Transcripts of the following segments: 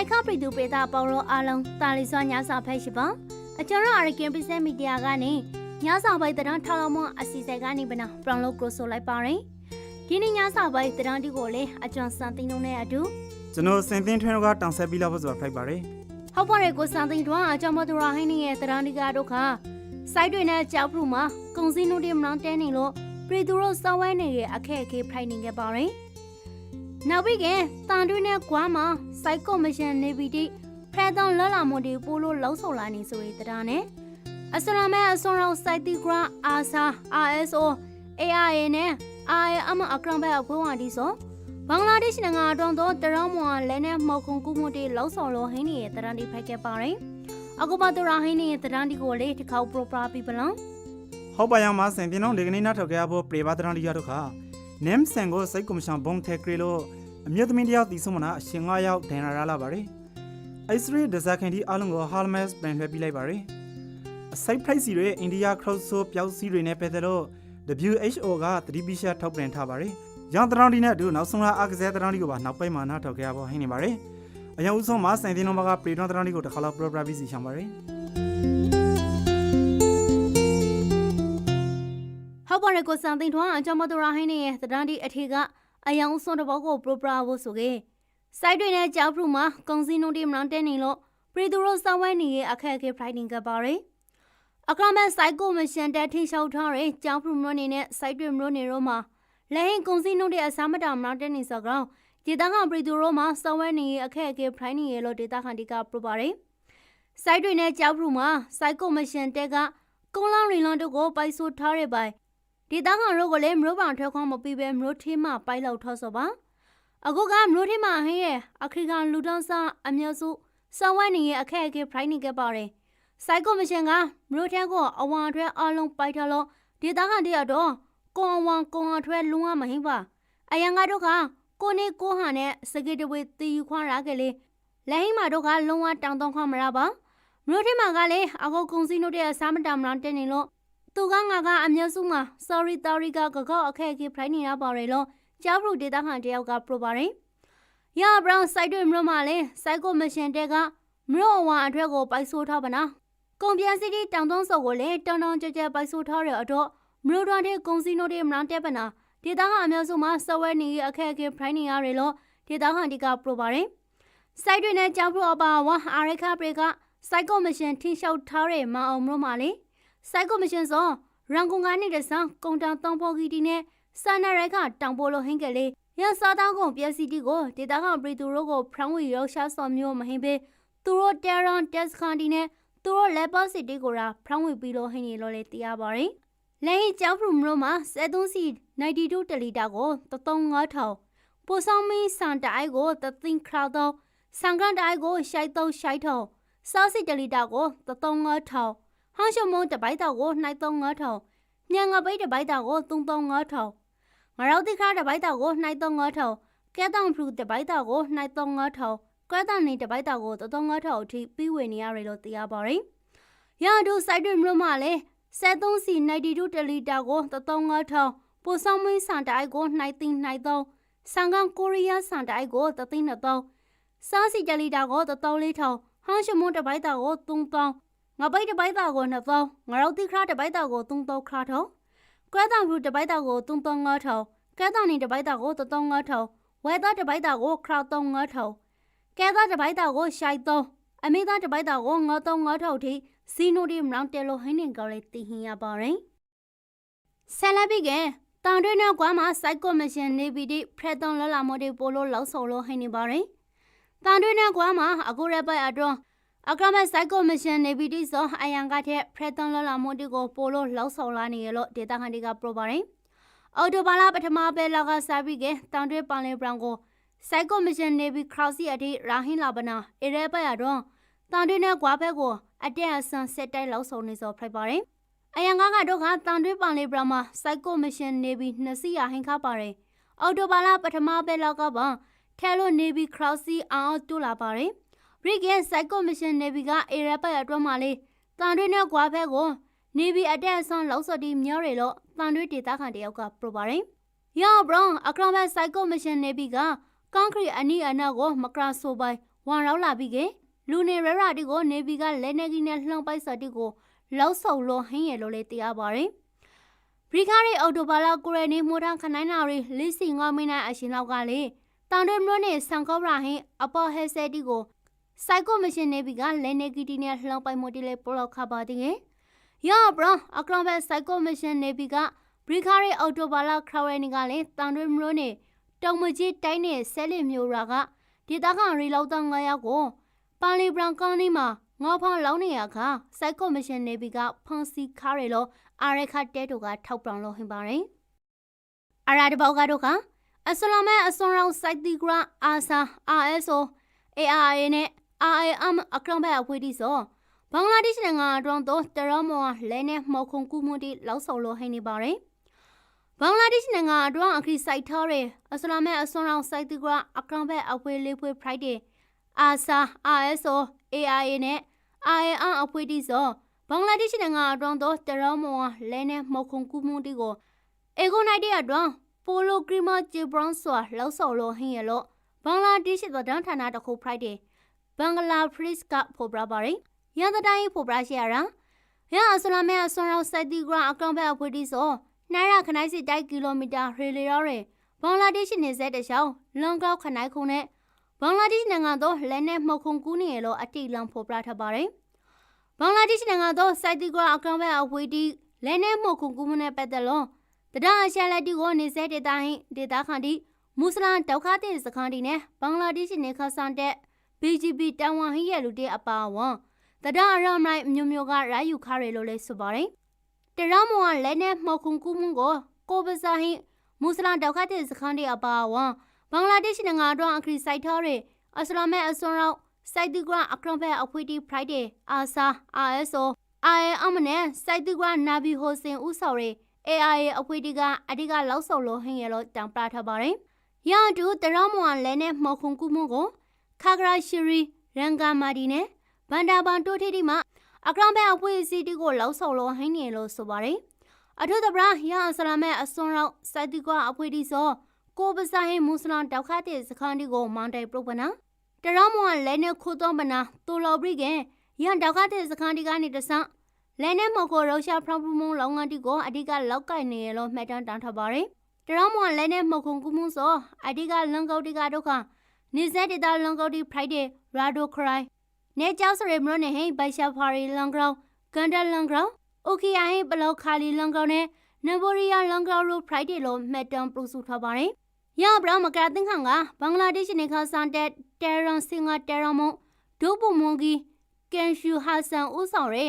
ရိုက်ခပြည်သူပေတာပေါရောအားလုံးတာလီစွာညစာဖက်ရှိပါအကျွန်တော်အရကင်ပစ္စည်းမီဒီယာကနေညစာပိုက်တရန်ထောက်လောင်းမအစီအစဉ်ကနေပနာပရောင်လို့ကရိုဆိုလိုက်ပါရင်ဒီနေ့ညစာပိုက်တရန်ဒီကိုလေအကျွန်စံသိန်းလုံးနဲ့အတူကျွန်တော်စင်သင်းထွန်းတို့ကတောင်ဆက်ပြီးလောက်ဖို့ဆိုတာဖိုက်ပါတယ်ဟုတ်ပါရဲ့ကိုစံသိန်းတွန်းအကျွန်မတို့ရဟင်းနေရဲ့တရန်ဒီကဒုက္ခစိုက်တွေနဲ့ကြောက်ဖူမှာကုံစင်းတို့တွေမနောင်းတဲနေလို့ပြည်သူတို့စောင်းဝဲနေရဲ့အခက်အခဲဖိုင်နေခဲ့ပါရင် နောက်ပြီးကတန်တွင်းနဲ့ကွာမှာစိုက်ကော်မရှင်နေပြီးတိဖရတောင်လလာမွန်ဒီပိုလို့လောက်ဆော်လာနေဆိုရတဲ့တရားနဲ့အစရမဲအစွန်ရောစိုက်တီဂရာအာဆာ RSO AIA နဲ့ IAM အကရံဘဲအဖွင့်ဝါဒီဆိုဘင်္ဂလားဒေ့ရှ်နိုင်ငံအတွင်းသောတရောင်းမွာလဲနဲ့မောက်ခုံကူမှုတွေလောက်ဆော်လို့ဟင်းနေတဲ့တရားတွေဖိုက်ခဲ့ပါရင်အခုပါတူရာဟင်းနေတဲ့တရားတွေကိုလေတစ်ခေါက်ပရိုပရာပြီးပလန်ဟုတ်ပါရမစင်တင်းတို့ဒီကနေ့နောက်ထောက်ကြဖို့ပရိပါတရန်လီရတို့ခ နမ်ဆန်ကိုစိတ်ကွန်မရှင်ဘုံထဲကရီလို့အမျိုးသမီးတယောက်တီးဆုံးမနာအရှင်၅ယောက်ဒန်ရရလာပါတယ်အိစရီဒဇာကန်ဒီအလုံးကိုဟာလမက်ပြန်လှည့်ပြလိုက်ပါတယ်အစိုက်ဖရိုက်စီတွေအိန္ဒိယခရုတ်ဆိုပျောက်စီတွေနဲ့ပတ်သက်လို့ WHO ကသတိပိရှာထုတ်ပြန်ထားပါတယ်။ရောင်တရောင်းဒီနဲ့အတူနောက်ဆုံးလာအကစားတရောင်းဒီကိုပါနောက်ပိုင်းမှာနောက်ထောက်ခဲ့ရဖို့ဟင်းနေပါတယ်။အရင်ဦးဆုံးမှာစင်တင်နံပါတ်ကပရီတွန်တရောင်းဒီကိုတစ်ခါလောက် program ပြီးစီရှောင်းပါတယ်။ ဟုတ်ပါရဲ့ကိုစံသိန်းထွန်းအကြောင်းမတော်ရဟင်းနေရဲ့သဒ္ဒန်ဒီအထေကအယောင်စွန်တဘောကိုပရိုပရာဖို့ဆိုကေစိုက်တွေနဲ့ကြောက်ဖရူမှာကုံစင်းနုံဒီမနောင်တဲနေလို့ပရီသူတို့စောင်းဝဲနေရဲ့အခက်အခဲဖိုင်တင်ကပါရယ်အခရမန်စိုက်ကိုမရှင်တက်ထိရှောက်ထားရယ်ကြောက်ဖရူမလို့နေနဲ့စိုက်တွေမလို့နေတော့မှာလဲဟင်ကုံစင်းနုံဒီအစားမတောင်မနောင်တဲနေစောကောင်ဒေတာကပရီသူတို့မှာစောင်းဝဲနေရဲ့အခက်အခဲဖိုင်နေရဲ့လို့ဒေတာခန်ဒီကပရိုပါရယ်စိုက်တွေနဲ့ကြောက်ဖရူမှာစိုက်ကိုမရှင်တက်ကကုန်းလောင်းရီလွန်တို့ကိုပိုက်ဆိုးထားရပိုင် ဒီသားကောင်တို့ကလည်းမလို့ပောင်ထွက်ခွန်မပြီးပဲမလို့ထင်းမပိုက်လောက်ထောဆောပါအခုကမလို့ထင်းမဟင်းရဲ့အခရီကန်လူတန်းစားအမျိုးစုစောင်းဝဲနေရဲ့အခက်အခဲဖိုင်နေခဲ့ပါတယ်စိုက်ကောမရှင်ကမလို့ထဲကိုအဝါထွဲအလုံးပိုက်ထလို့ဒီသားကောင်တရတော့ကွန်ဝမ်ကွန်အထွဲလုံးဝမဟင်းပါအယံကတို့ကကိုနေကိုဟန်နဲ့စကေတဝေတီယူခွန်ရခဲ့လေလက်ဟင်းမတို့ကလုံးဝတောင်တောင်ခွန်မရပါမလို့ထင်းမကလည်းအကုတ်ကုံစီနို့တဲ့စားမတောင်မလောင်တင်နေလို့ သူကငါကအမျက်စုမှာ sorry sorry ကကကောက်အခက်အခဲဖိုင်နေရပါတယ်လို့ကြားဖရူဒေတာခန်တယောက်ကပရိုပါတယ်။ရဘရောင်စိုက်တွေမလို့မလဲစိုက်ကိုမရှင်တဲ့ကမလို့အဝါအထွဲကိုပိုက်ဆိုးထားပါနာ။ကုန်ပြန်စီတီတောင်တုံးစော်ကိုလည်းတောင်တောင်ကြကြပိုက်ဆိုးထားတဲ့အတော့မလို့တော်တဲ့ကုန်စီနို့တွေမလောင်တဲ့ပနာဒေတာခန်အမျက်စုမှာစဝဲနေအခက်အခဲဖိုင်နေရတယ်လို့ဒေတာခန်ဒီကပရိုပါတယ်။စိုက်တွေနဲ့ကြားဖရူအပါဝါအာရခပရေကစိုက်ကိုမရှင်ထင်းလျှောက်ထားတဲ့မအောင်မလို့မလေး စိုက်ကောမရှင်စောရန်ကုန်ကနေတဆန်ကုံတောင်တောင်ဖော်ကီတီနဲ့စာနာရိုက်ကတောင်ပိုလိုဟင်းကလေးရန်စားတောင်းကုန်ပျက်စီးတီကိုဒေတာကောင်ပရီသူတို့ကိုဖရန်ဝီရောက်ရှာစော်မျိုးမဟင်းပေးသူတို့တဲရန်တက်စခန်တီနဲ့သူတို့လက်ပါစီတီကိုရာဖရန်ဝီပြီးလို့ဟင်းနေလို့လေတရားပါရင်လဲဟိကျောင်းဖရူမလို့မှာ73စီ92တလီတာကို35000ပိုဆောင်မီစန်တိုင်ကိုသသိန်းခရတော့စံကန်တိုင်ကိုရှိုက်တော့ရှိုက်ထောစားစီတလီတာကို35000 ဟောင်းရှုံမုံတပိုက်တောက်ကိုနှိုက်သုံးငါထောင်ညံငပိတ်တပိုက်တောက်ကိုသုံးသုံးငါထောင်ငရောက်တိခါတပိုက်တောက်ကိုနှိုက်သုံးငါထောင်ကဲတောင်ဖလူတပိုက်တောက်ကိုနှိုက်သုံးငါထောင်ကွဲတောင်နေတပိုက်တောက်ကိုသုံးငါထောင်အထိပြီးဝင်နေရတယ်လို့သိရပါတယ်ရန်သူစိုက်တွေမလို့မလဲ 73စီ92တလီတာကိုသုံးငါထောင်ပိုဆောင်မင်းစံတိုင်ကိုနှိုက်သိနှိုက်သုံးစံကန်ကိုရီးယားစံတိုင်ကိုသသိန်းနှစ်သုံးစားစီတလီတာကိုသုံးလေးထောင်ဟောင်းရှမွန်တပိုက်တောက်ကိုသုံးသုံး ငါပိတ်တပိုက်တာကိုနှစ်သောင်းငါတို့တိခရတပိုက်တာကိုသုံးသောင်းခရထောကွဲတောင်ဖူတပိုက်တာကိုသုံးသောင်းငါထောကဲတောင်နေတပိုက်တာကိုသုံးငါထောဝဲသားတပိုက်တာကိုခရသုံးငါထောကဲသားတပိုက်တာကိုရှိုက်သုံးအမေသားတပိုက်တာကိုငါသုံးငါထောထိစီနိုဒီမလောင်တဲလိုဟင်းနေကောင်းလေးတည်ဟင်ရပါရင်ဆယ်လက်ပြီးကတန်တွင်းနဲ့ကွာမှာစိုက်ကောမရှင်နေပြီးဒီဖရက်သွန်လလာမိုဒီပိုလိုလောက်ဆော်လို့ဟင်းနေပါရင်တန်တွင်းနဲ့ကွာမှာအခုရက်ပိုက်အတွန်း အခရမစိုက်ကောမရှင်နေပြီးဒီဆိုအယံကတဲ့ဖရက်တန်လလာမိုတီကိုပိုလို့လောက်ဆောင်လာနေရလို့ဒေတာခန်ဒီကပရိုပါတယ်။အော်တိုဘာလာပထမပဲလောက်ကစားပြီးကတန်တွဲပန်လေဘရောင်ကိုစိုက်ကောမရှင်နေပြီးခရော့စီအထိရာဟင်းလာပနာအေရဲပတ်ရတော့တန်တွဲနဲ့ကွာဘက်ကိုအတက်အဆန်ဆက်တိုက်လောက်ဆောင်နေစောဖိုက်ပါတယ်။အယံကကတော့ကတန်တွဲပန်လေဘရောင်မှာစိုက်ကောမရှင်နေပြီးနှစ်စီရဟင်းခါပါတယ်။အော်တိုဘာလာပထမပဲလောက်ကပါထဲလို့နေပြီးခရော့စီအောင်တူလာပါတယ်။ ရိကရဲ့စိုက်ကောမရှင်နေဗီကအေရပတ်အတွင်းမှာလေးတန်တွေနဲ့ကွာဖဲကိုနေဗီအတက်အဆွန်လောက်စော်တီမျောရလို့တန်တွေဒေတာခန်တယောက်ကပရိုပါတယ်။ယောဘရောင်အခရမတ်စိုက်ကောမရှင်နေဗီကကွန်ကရစ်အနီးအနောက်ကိုမကရာဆိုပိုင်ဝဝန်ရောက်လာပြီးကလူနေရရတီကိုနေဗီကလဲနေကြီးနဲ့လှောင်ပိုက်စတီကိုလောက်ဆုံလို့ဟင်းရလို့လေတရားပါတယ်ဘရီကာရီအော်တိုဘာလာကိုရနီမိုးထခနိုင်နာရီလီစီငါမင်းနဲ့အရှင်လောက်ကလေတန်တွေမျိုးနဲ့ဆန်ကောရာဟင်းအပေါ်ဟဲဆဲတီကို စိုက်ကိုမရှင်နေဗီကလဲနေကြီးတီနဲ့လှောင်ပိုက်မိုတီလေပလောခါပါတီရဘရအကလောင်ဘက်စိုက်ကိုမရှင်နေဗီကဘရီကာရီအော်တိုဘာလာခရဝဲနီကလေတန်တွေမျိုးနဲ့တုံမကြီးတိုင်းနဲ့ဆဲလီမျိုးရာကဒေတာခရီလောက်တော့9ယောက်ကိုပါလီဘရန်ကောင်းနီမှာငေါဖောင်းလောင်းနေရခါစိုက်ကောမရှင်နေပြီးကဖန်စီခါရလို့အာရခတဲတို့ကထောက်ပြောင်လို့ဟင်ပါတယ်အရာတဘောက်ကတော့ကအစလာမဲအစွန်ရောင်စိုက်တီဂရအာဆာ RSO ARA နဲ့ RAM အကရောင်းဘက်အဖွေးတီဆိုဘင်္ဂလားဒေ့ရှ်နိုင်ငံအတွင်းတော့တရမောလဲနဲ့မော်ခုံကူမှုတီလောက်ဆော်လို့ဟင်နေပါတယ်ဘင်္ဂလားဒေ့ရှ်နိုင်ငံအတွင်းအခရီးစိုက်ထားတဲ့အစလာမဲအစွန်ရောင်စိုက်တီဂရအကရောင်းဘက်အဖွေးလေးဖွေး Friday အာဆာ RSO AIA နဲ့ IAN အဖွဲ့တီစောဘင်္ဂလားဒေ့ရှ်နိုင်ငံအတွင်းသောတရောမောလဲနဲ့မော်ခုံကူမှုတီကိုအေဂိုနိုင်တဲ့အတွင်းပိုလိုကရီမာဂျီဘရွန်ဆွာလောက်ဆော်လို့ဟင်းရလို့ဘင်္ဂလားဒေ့ရှ်သတင်းဌာနတစ်ခု Friday ဘင်္ဂလားဖရစ်ကဖော်ပြပါရယ်ရန်တိုင်းဖော်ပြရှရတာရအစလာမဲအစွန်ရောက်စိုက်တီဂရအကောင့်ဘက်အဖွဲ့တီစောနိုင်ရခနိုင်စီတိုက်ကီလိုမီတာရေလီရော်ရယ်ဘင်္ဂလားဒေ့ရှ်နေဆက်တချောင်းလွန်ကောက်ခနိုင်ခုနဲ့ဘင်္ဂလားဒေ့ရှ်နိုင်ငံသောလက်နဲ့မှုတ်ခုံကူးနေရလို့အတိလံဖော်ပြထားပါတယ်။ဘင်္ဂလားဒေ့ရှ်နိုင်ငံသောစိုက်တီဂရအကောင့်ဘက်အဝေးတီလက်နဲ့မှုတ်ခုံကူးမှုနဲ့ပတ်သက်လို့တရားအရှာလက်တီကိုနေဆက်ဒေတာဟင်ဒေတာခန်တီမွတ်စလန်ဒုက္ခသည်စခန်းတီနဲ့ဘင်္ဂလားဒေ့ရှ်နေခဆန်တဲ့ BGP တန်ဝန်ဟိရလူတဲ့အပါအဝင်တရားအရမိုင်မျိုးမျိုးကရယူခရလို့လဲဆိုပါတယ်။တရားမောကလက်နဲ့မှုတ်ခုံကူးမှုကိုကိုပစာဟင်မွတ်စလန်ဒုက္ခသည်စခန်းတီအပါအဝင်ဘင်္ဂလားဒေ့ရှ်နိုင်ငံအတွင်းအခရီးစိုက်ထားတဲ့အစလာမဲအစွန်ရောက်စိုက်တူဂရအခရဘဲအဖွေတီဖရိုက်ဒေးအာဆာ RSO IAM နဲ့စိုက်တူဂရနာဘီဟိုစင်ဦးဆော်ရဲ AIA အဖွေတီကအဓိကလောက်ဆော်လို့ဟင်းရလို့တောင်ပထားပါတယ်။ရန်တူတရမွန်လဲနဲ့မော်ခုံကူမှုကို ခါဂရာရှိရီရန်ဂါမာဒီနဲ့ဘန်ဒါဘန်တိုတီတီမှာအခရဘဲအဖွေစီတီကိုလောက်ဆော်လို့ဟင်းနေလို့ဆိုပါတယ်။အထုတပရာရန်အစလာမဲအစွန်ရောက်စိုက်တူဂရအဖွေတီဆိုကိုပစာဟိမွတ်စလန်တောက်ခတဲ့စခန်းဒီကိုမောင်တိုင်ပရုပနာတရမောလဲနေခိုတော့မနာတူလော်ဘရိကရန်တောက်ခတဲ့စခန်းဒီကနေတဆလဲနေမကိုရုရှားဖရန့်ပမုံလောင်းငန်းတီကိုအဓိကလောက်ကိုင်နေရလို့မှတ်တမ်းတန်းထားပါတယ်တရမောလဲနေမခုံကူမှုစောအဓိကလန်ကောက်တီကဒုက္ခ နေဆက်တလန်ကောက်တီဖရိုက်ဒေရာဒိုခရိုင်နေကြောက်စရမလို့နေဟိဘိုင်ရှာဖာရီလန်ဂရောင်းကန်ဒလန်ဂရောင်းအိုကီအိုင်ဘလောက်ခါလီလန်ဂရောင်းနဲ့နဗိုရီယာလန်ဂရောင်းလိုဖရိုက်ဒေလို့မှတ်တမ်းပြုစုထားပါတယ်ရဘရမကရတင်ခန့်ကဘင်္ဂလားဒေ့ရှ်နေခါစန်တဲ့တဲရန်စင်ကတဲရမုံဒုပုမွန်ကီကန်ရှူဟာဆန်ဦးဆောင်ရဲ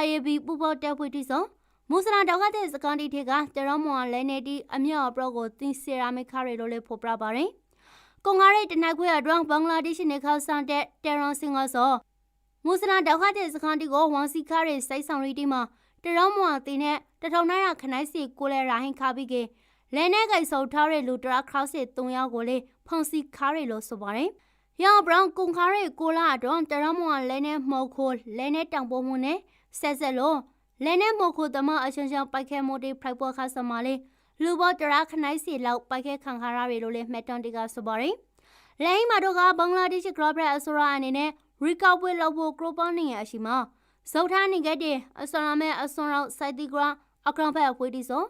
IAB ပူပေါ်တက်ဖွေတီစောမွတ်စလန်တောက်ကတဲ့စကန်တီထေကတဲရမွန်လဲနေတီအမြော့ပရောကိုတင်ဆီရာမီခရဲလိုလေဖော်ပြပါတယ် ကွန်ဂါရိတ်တနက်ခွေအတွင်းဘင်္ဂလားဒေ့ရှ်နေခါစန်တဲ့တဲရန်စင်ကစောမွတ်စလန်တောက်ကတဲ့စကန်တီကိုဝန်စီခရဲစိုက်ဆောင်ရီတီမှာတဲရမွန်တင်နဲ့တထုံနိုင်ရခနိုင်စီကိုလဲရာဟင်ခါပြီးကေလဲနေကိတ်ဆုပ်ထားတဲ့လူတရာခရောက်စစ်၃ယောက်ကိုလေဖန်စီခါရလို့ဆိုပါတယ်။ရောင်ဘရောင်ကုံခါရဲကိုလာတော့တရမွန်လဲနေမော်ခိုလဲနေတောင်ပေါ်မှုနဲ့ဆက်ဆက်လို့လဲနေမော်ခိုတမအချင်းချင်းပိုက်ခဲမိုတီဖရိုက်ပေါ်ခါစမလေး လူဘောတရာခနိုင်စီလောက်ပိုက်ခဲခံခါရရလို့လေမှတ်တမ်းတကဆိုပါတယ်။လဲမှာတော့ကဘင်္ဂလားဒေ့ရှ်ဂရော့ဘရက်အစိုးရအနေနဲ့ရီကောက်ပွဲလုပ်ဖို့ကရိုပေါနေရအရှိမှာဇုတ်ထားနေခဲ့တဲ့အစလာမဲအစွန်ရောက်စိုက်တီဂရာအကရောင်ဖက်အဖွေးတီဆို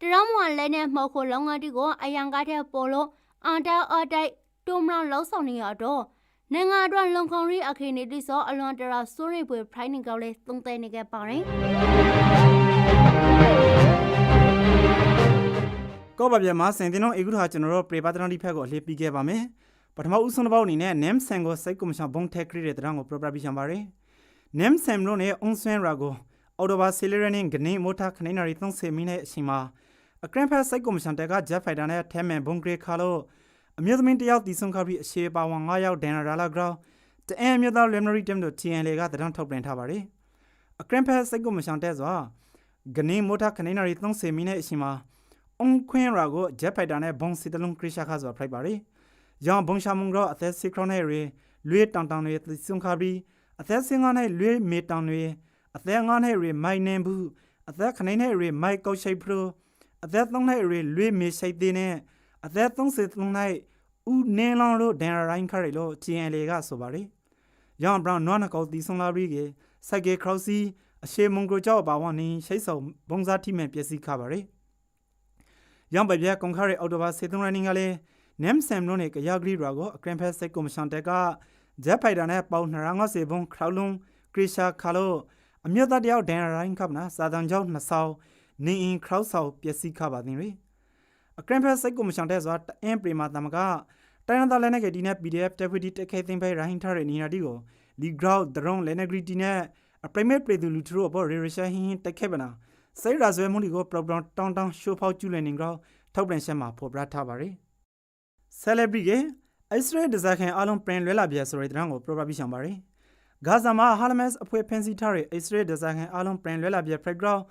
တရမွန်လဲနဲ့မော်ခိုလောင်းကတိကိုအယံကားတဲ့ပေါ်လို့အန်တာအတိုက်တုံမလောက်လောက်ဆောင်နေရတော့နိုင်ငံအတွက်လုံခုံရီအခင်းနေတိစောအလွန်တရာစိုးရိမ်ဖွယ်ဖိုင်နင်ကောက်လေးသုံးသဲနေခဲ့ပါတယ် ကောပါပြမှာစင်တင်တော့အေဂုထာကျွန်တော်တို့ပရိပတ်တရန်ဒီဖက်ကိုအလေးပြီးခဲ့ပါမယ်ပထမဦးဆုံးတစ်ပေါက်အနေနဲ့ name sam ကိုစိတ်ကွန်မရှင်ဘုံထက်ခရီတဲ့တရံကို proper ပြချင်ပါတယ် name sam လို့နဲ့ on swan ra ကိုအော်တိုဘာဆီလရနင်းကနေမိုတာခနေနာရီ30မိနစ်အချိန်မှာအကရန်ဖက်စိတ်ကွန်မရှင်တက်ကဂျက်ဖိုက်တာနဲ့ထဲမန်ဘုံဂရေခါလို့အမျိုးသမီးတယောက်တီဆုံးခါပြီးအရှိပါဝန်9ယောက်ဒန်ရာလာဂရောင်းတအန်မျိုးသား Lemonary Team တို့ TN လေကတရံထုတ်ပြန်ထားပါတယ်အကရန်ဖက်စိတ်ကွန်မရှင်တက်စွာကနေမိုတာခနေနာရီ30မိနစ်အချိန်မှာ အုံခွင်းရာကိုဂျက်ဖိုက်တာနဲ့ဘုံစီတလုံးခရရှာခါစွာဖိုက်ပါတယ်။ရောင်ဘုံရှာမုံရောအသက်စီခရနဲ့ရေလွေးတောင်တောင်တွေသုံးခါပြီးအသက်စင်ငါနဲ့လွေးမေတောင်တွေအသက်ငါနဲ့ရေမိုင်နေဘူးအသက်ခနေနဲ့ရေမိုက်ကောက်ရှိတ်ဖရိုအသက်သုံးနဲ့ရေလွေးမေရှိတ်သေးနဲ့အသက်30သုံးနဲ့ဦးနင်းလောင်းလို့ဒန်ရိုင်းခရီလို့ GNL ကဆိုပါတယ်။ရောင်ဘရောင်နွားနကောတီဆုံလာပြီးကစိုက်ကခရောစီအရှေမုံကိုကြောက်ပါဝနင်းရှိတ်ဆောင်ဘုံစားတိမဲ့ပျက်စီးခပါတ ယ်။ရောင်ပပြကွန်ခရီအော်တိုဘာစေတုံရင်းကလည်းနမ်ဆမ်နိုနေကယာဂရီရာကိုအကရင်ဖက်စိတ်ကော်မရှင်တက်ကဂျက်ဖိုက်တာနဲ့ပေါ250ဘုံခရောလုံးခရရှာခါလို့အမြတ်တယောက်ဒန်ရိုင်းကပ်နာစာတန်ကြောင့်နှစ်ဆောင်းနေအင်ခရောဆောက်ပျက်စီးခပါသည်ရီအကရင်ဖက်စိတ်ကော်မရှင်တဲ့ဆိုအင်ပရီမာတမကတိုင်းရန်သားလက်နက်ကဒီနဲ့ PDF deputy တက်ခဲသိမ်းပိုင်ရိုင်းထားတဲ့နေရာဒီကိုလီဂရော့ဒရုန်းလက်နက်ဂရီတီနဲ့အပရိမေပြည်သူလူထုအပေါ်ရေရရှာဟင်းဟင်းတက်ခဲပနာ စိတ်ရာဇဝဲမှုတွေကိုပရိုဂရမ်တောင်းတောင်းရှိုးဖောက်ကျူးလွန်နေကြောထောက်ပြန်ချက်မှာဖော်ပြထားပါတယ် celebrity ကအစ္စရေးဒဇာခင်အလုံးပရင်လွဲလာပြဆိုတဲ့တဲ့ကို probably ရှောင်ပါတယ်ဂါဇာမှာဟာလမတ်အဖွဲ့ဖန်စီထားတဲ့အစ္စရေးဒဇာခင်အလုံးပရင်လွဲလာပြ background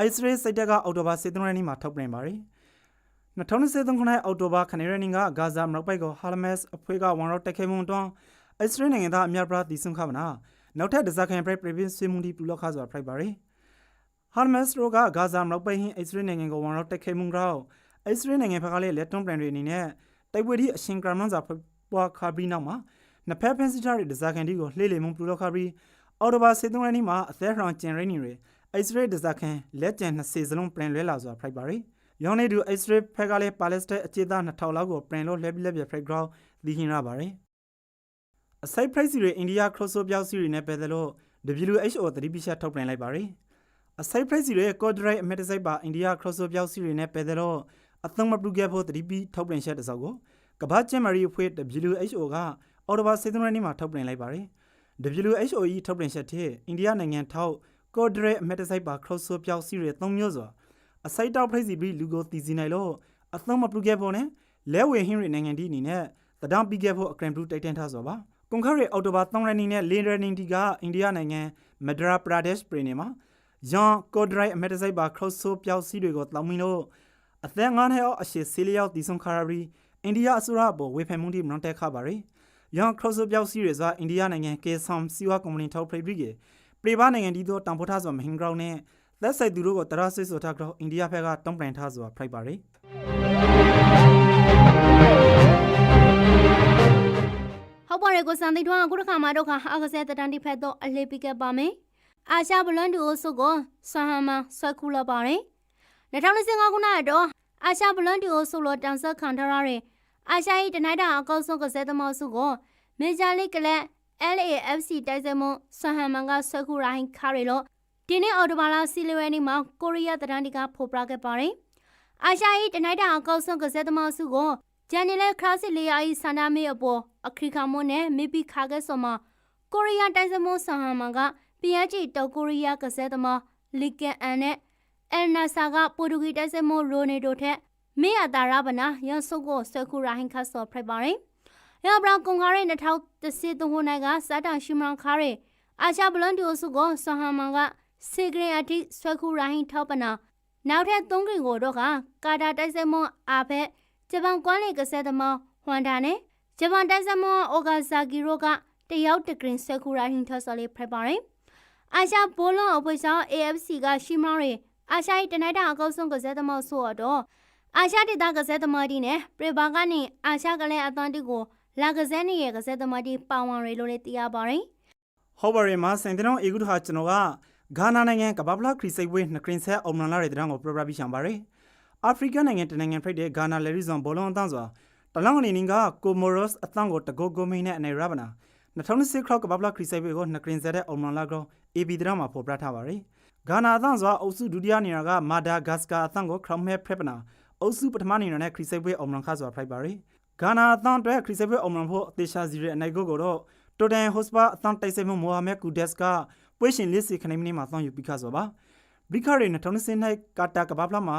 အစ္စရေးစိတ်တက်ကအော်တိုဘာ7ရက်နေ့မှာထုတ်ပြန်ပါတယ်2023ခုနှစ်အောက်တိုဘာခဏရင်းကဂါဇာမြောက်ပိုင်းကိုဟာလမတ်အဖွဲ့ကဝန်ရော့တက်ခဲမှုတွန်းအစ္စရေးနိုင်ငံသားအများပြားတည်ဆုံခမနာနောက်ထပ်ဒဇာခင်ပြပြပြဆွေးမှုဒီပူလောက်ခါစွာဖိုက်ပါတ ယ်ဟာလမတ်ရောကဂါဇာမြောက်ပိုင်းဟင်းအစ္စရေးနိုင်ငံကိုဝန်ရော့တက်ခဲမှုကြောင့်အစ္စရေးနိုင်ငံဘက်ကလည်းလက်တွန်းပန်တွေအနေနဲ့တိုက်ပွဲဒီအရှင်ကရမန်စာပွားခါပြီးနောက်မှာနှစ်ဖက်ဖန်စီထားတဲ့ဒဇာခင်ဒီကိုလှေလေမှုပူလောက်ခါပြီးအော်တိုဘာ7ရက်နေ့မှာအသက်ရောင်ကျန်ရင်းနေတွေအစ္စရေးဒဇာခင်လက်ကျန်20စလုံးပြန်လွဲလာစွာဖိုက်ပါတယ်ယောနေဒူအစ္စရေးဖက်ကလည်းပါလက်စတိုင်းအခြေသား2000လောက်ကိုပြန်လို့လက်ပြလက်ပြဖက်ဂရောင်းဒီဟင်ရပါတယ်အစိုက်ပရိုက်စီတွေအိန္ဒိယခရိုဆိုပြောက်စီတွေနဲ့ပတ်သက်လို့ WHO သတိပိချက်ထုတ်ပြန်လိုက်ပါတ ယ်အစိုက်ပရိုက်စီတွေကော့ဒရိုက်အမက်တစိုက်ပါအိန္ဒိယခရိုဆိုပြောက်စီတွေနဲ့ပတ်သက်လို့အသုံးမပြုခဲ့ဖို့သတိပိထုတ်ပြန်ချက်တစ်စောက်ကိုကမ္ဘာ့ကျန်းမာရေးအဖွဲ့ WHO ကအော်တိုဘာ7ရက်နေ့မှာထုတ်ပြန်လိုက်ပါတယ် WHO ၏ထုတ်ပြန်ချက်ထဲအိန္ဒိယနိုင်ငံထောက်ကော့ဒရိုက်အမက်တစိုက်ပါခရိုဆိုပြောက်စီတွေ၃မျိုးစွာအစိုက်တောက်ဖိစီပြီးလူကိုတည်စီနိုင်လို့အသုံးမပြုခဲ့ဖို့နဲ့လဲဝေဟင်းရနိုင်ငံဒီအနေနဲ့တဒေါပြီးခဲ့ဖို့အကရင်ဘလူးတိုက်တန်းထားဆိုပါကွန်ခရီအော်တိုဘာ3ရက်နေ့နဲ့4ရက်နေ့ဒီကအိန္ဒိယနိုင်ငံမဒရာပရာဒက်ရှ်ပြည်နယ်မှာ ယွန်ကိုဒရိုက်အမက်တစိုက်ပါခရိုဆိုပြောက်စီတွေကိုတောင်းမင်းလို့အသက်9နှစ်အောက်အရှိဆေးလျောက်တည်ဆုံခါရပြီးအိန္ဒိယအစိုးရပေါ်ဝေဖန်မှုတွေမနှောင့်တက်ခပါရီယွန်ခရိုဆိုပြောက်စီတွေဆိုအိန္ဒိယနိုင်ငံကေဆမ်စီဝါကုမ္ပဏီထောက်ပရိပြီးကပြေပါနိုင်ငံဒီတော့တံပိုးထားဆိုမဟင်ဂရောင်းနဲ့လက်ဆိုင်သူတို့ကိုတရဆွေးဆိုထားတော့အိန္ဒိယဘက်ကတုံ့ပြန်ထားစွာဖိုက်ပါရီဟုတ်ပါတယ်ကိုစံသိထွန်းအခုတစ်ခါမှတော့ခါအကစဲတတန်တိဖက်တော့အလေးပိကပ်ပါမယ် အာရှဘလွန်တူအစုကိုဆဟမန်ဆွဲခုလာပါတယ်2025ခုနှစ်တော့အာရှဘလွန်တူအစုလိုတန်ဆက်ခံထားရတဲ့အာရှ၏တနိုက်တာအကောက်ဆုံးကစဲသမားစုကိုမေဂျာလိကလပ် LAFC တိုက်စမှုဆဟမန်ကဆွဲခုရိုင်းခါရီလို့ဒီနေ့အော်တိုဘာလာစီလီဝဲနီမှာကိုရီးယားတန်တီကဖော်ပြခဲ့ပါတယ်အာရှ၏တနိုက်တာအကောက်ဆုံးကစဲသမားစုကိုဂျန်နီလက်ခရစစ်လီယာ၏ဆန္ဒမေအပေါ်အခရီခါမွန်နဲ့မိပိခါကဲဆော်မှာကိုရီးယားတိုက်စမှုဆဟမန်က PNG တောက်ကိုရီးယားကစဲသမားလီကန်အန်နဲ့အယ်နာဆာကပိုတူဂီတိုက်စမှုရိုနေတိုထက်မေအတာရဗနာရန်ဆုတ်ကိုဆွဲခုရာဟင်ခတ်ဆော်ဖရိုက်ပါရင်ရဘရာကွန်ခါရဲ2013ခုနှစ်ကစားတောင်ရှိမန်ခါရဲအာရှဘလွန်တူစုကိုဆဟမန်ကစေဂရင်အထိဆွဲခုရာဟင်ထောက်ပနာနောက်ထပ်3ကင်ကိုတော့ကကာတာတိုက်စမှုအာဖက်ဂျပန်ကွမ်းလေကစဲသမားဟွန်ဒါနဲ့ဂျပန်တိုက်စမောအိုဂါဇာဂီရိုကတယောက်တကရင်ဆွဲခူရာဟင်ထဆော်လေးဖရိုက်ပါရင် အာရှဘိုးလုံးအဖွဲ့ဆောင် AFC ကရှိမောင်းရီအာရှ၏တနိုက်တာအကောက်ဆုံးကစဲသမားဆိုတော့အာရှဒေသကစဲသမားတီနဲ့ပရိဘာကနေအာရှကလည်းအသွမ်းတီကိုလာကစဲနေရဲ့ကစဲသမားတီပါဝင်ရီလို့လည်းသိရပါတယ်ဟုတ်ပါရဲ့မစင်တင်အောင်အေဂုတဟာကျွန်တော်ကဂါနာနိုင်ငံကဘာဘလာခရီစိတ်ဝေးနှကရင်ဆက်အောင်မလာတဲ့တဲ့ကိုပရိုဂရမ်ပြချင်ပါတယ်အာဖရိကနိုင်ငံတနိုင်ငံဖိတ်တဲ့ဂါနာလေရီဇွန်ဘောလုံးအသန်းစွာတလောင်းအနေနဲ့ကကိုမိုရော့စ်အသန်းကိုတကိုကိုမင်းနဲ့အနေရပါနာ 2006ခရောက်ကဘာဘလာခရီစိတ်ဝေးကိုနှကရင်ဆက်တဲ့အောင်မလာကော AB ဒရမှာဖော်ပြထားပါတယ်ဂါနာအသန်းစွာအုပ်စုဒုတိယနေရာကမာဒါဂတ်စကာအသန်းကိုခရမ်မဲဖရက်ပနာအုပ်စုပထမနေရာနဲ့ခရီစိတ်ဝေးအောင်မလာခါစွာဖိုက်ပါတယ်ဂါနာအသန်းအတွက်ခရီစိတ်ဝေးအောင်မလာဖို့အသေးရှာစီရဲ့အနိုင်ကိုကိုတော့တိုတန်ဟော့စပါအသန်းတိုက်စစ်မှုမိုဟာမက်ကူဒက်စ်ကပွဲရှင်လစ်စီခနိုင်မင်းမှာသောင်းယူပြီးခါဆိုပါဘရိခရီ2010၌ကာတာကဘာဖလာမှာ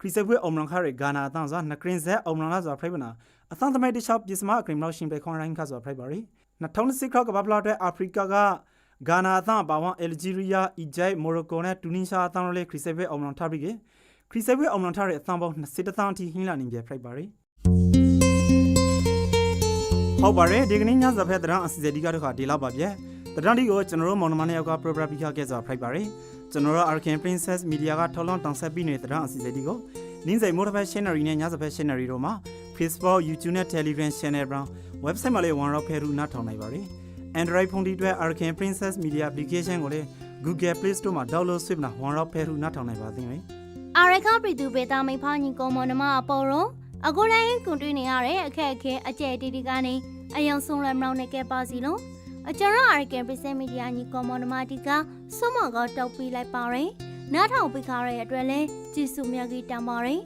ခရီစပွဲအုံလန်ခရီဂါနာအတန်းစွာနကရင်ဇက်အုံလန်လာစွာဖရိုက်ပနာအသန်းသမိုင်းတခြားပစ္စမအကရင်လောက်ရှင်ပဲခွန်ရိုင်းခါစွာဖရိုက်ပါရီ 2010ခါကဘာဖလာတဲ့အာဖရိကကဂါနာအသန်းပါဝန်အယ်ဂျီးရီးယားအီဂျိုက်မော်ရိုကိုနဲ့တူနီရှာအသန်းလေးခရီစပွဲအုံလန်ထားပြီးခရီစပွဲအုံလန်ထားတဲ့အသန်းပေါင်း20တန်းအထိဟင်းလာနေပြဖရိုက်ပါရီဟုတ်ပါတယ်ဒီကနေ့ညဇဖက်တရံအစီအစဉ်ဒီကတော့ခါဒီလောက်ပါဗျတရံဒီကိုကျွန်တော်တို့မောင်နှမနှစ်ယောက်က program ပြခဲ့စွာဖရိုက်ပါတယ်ကျွန်တော်တို့ Arkan Princess Media ကထော်လွန်တောင်ဆက်ပြီးနေတဲ့တရံအစီအစဉ်ဒီကိုနင်းစိန် motivation channel နဲ့ညဇဖက် channel တို့မှာ Facebook YouTube နဲ့ Telegram Channel ပေါင်း website မှာလည်း one rock ဖဲထူနားထောင်နိုင်ပါတယ် Android ဖုန်းဒီအတွက် Arcan Princess Media Application ကိုလည်း Google Play Store မှာ download ဆွဲပြီး one rock ဖဲထူနားထောင်နိုင်ပါသေးတယ်အာရခပြည်သူပေတာမိဖာညီကောင်မနမအပေါ်ရောအခုလည်းကွန်တွင်းနေရတဲ့အခက်အခဲအကျဲတီတီကနေအယံဆုံးလမ်းမောင်းနေခဲ့ပါစီလုံးအကျရအာရကန်ပစ္စည်းမီဒီယာညီကောင်မနမတီကစွမကတောက်ပြီးလိုက်ပါရင်နားထောင်ပိခါရရဲ့အတွက်လဲကြည်စုမြတ်ကြီးတံပါရင်